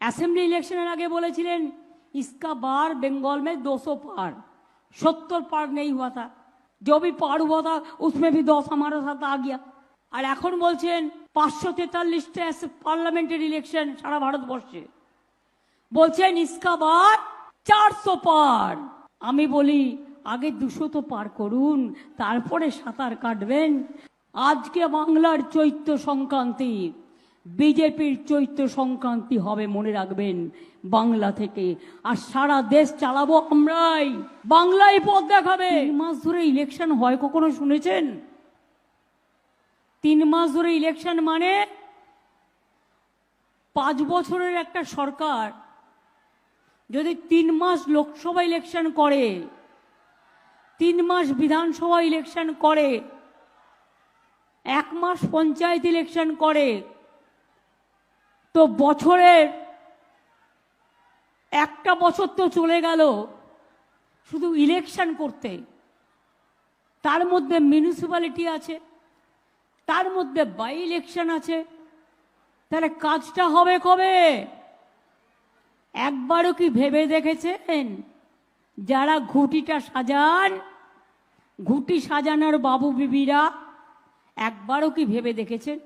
Assembly ইলেকশনের আগে বলেছিলেন, ইস্কা বার বেঙ্গল মে 200 পার। সত্তর পার নেই হওয়া তা जो পার হওয়া তা উসমে ভি দশ আমার সাথে আগিয়া আর এখন বলছেন, পাঁচশো তেতাল্লিশটা পার্লামেন্টের ইলেকশন সারা ভারতবর্ষে বলছেন, ইস্কা বার চারশো পার। আমি বলি, আগে দুশো তো পার করুন, তারপরে সাঁতার কাটবেন। আজকে বাংলার চৈত্র সংক্রান্তি। বিজেপির চৈত্র সংক্রান্তি হবে, মনে রাখবেন, বাংলা থেকে। আর সারা দেশ চালাবো আমরাই। বাংলায় পথ দেখাবে। মাস ধরে ইলেকশন হয়, কখনো শুনেছেন? তিন মাস ধরে ইলেকশন মানে পাঁচ বছরের একটা সরকার। যদি তিন মাস লোকসভা ইলেকশন করে, তিন মাস বিধানসভা ইলেকশন করে, এক মাস পঞ্চায়েত ইলেকশন করে তো বছরের একটা বছর তো চলে গেল শুধু ইলেকশন করতে। তার মধ্যে মিউনিসিপ্যালিটি আছে, তার মধ্যে বাই ইলেকশন আছে। তাহলে কাজটা হবে কবে? একবারও কি ভেবে দেখেছেন? যারা ঘুটিটা সাজান, ঘুটি সাজানোর বাবু বিবিরা, একবারও কি ভেবে দেখেছেন?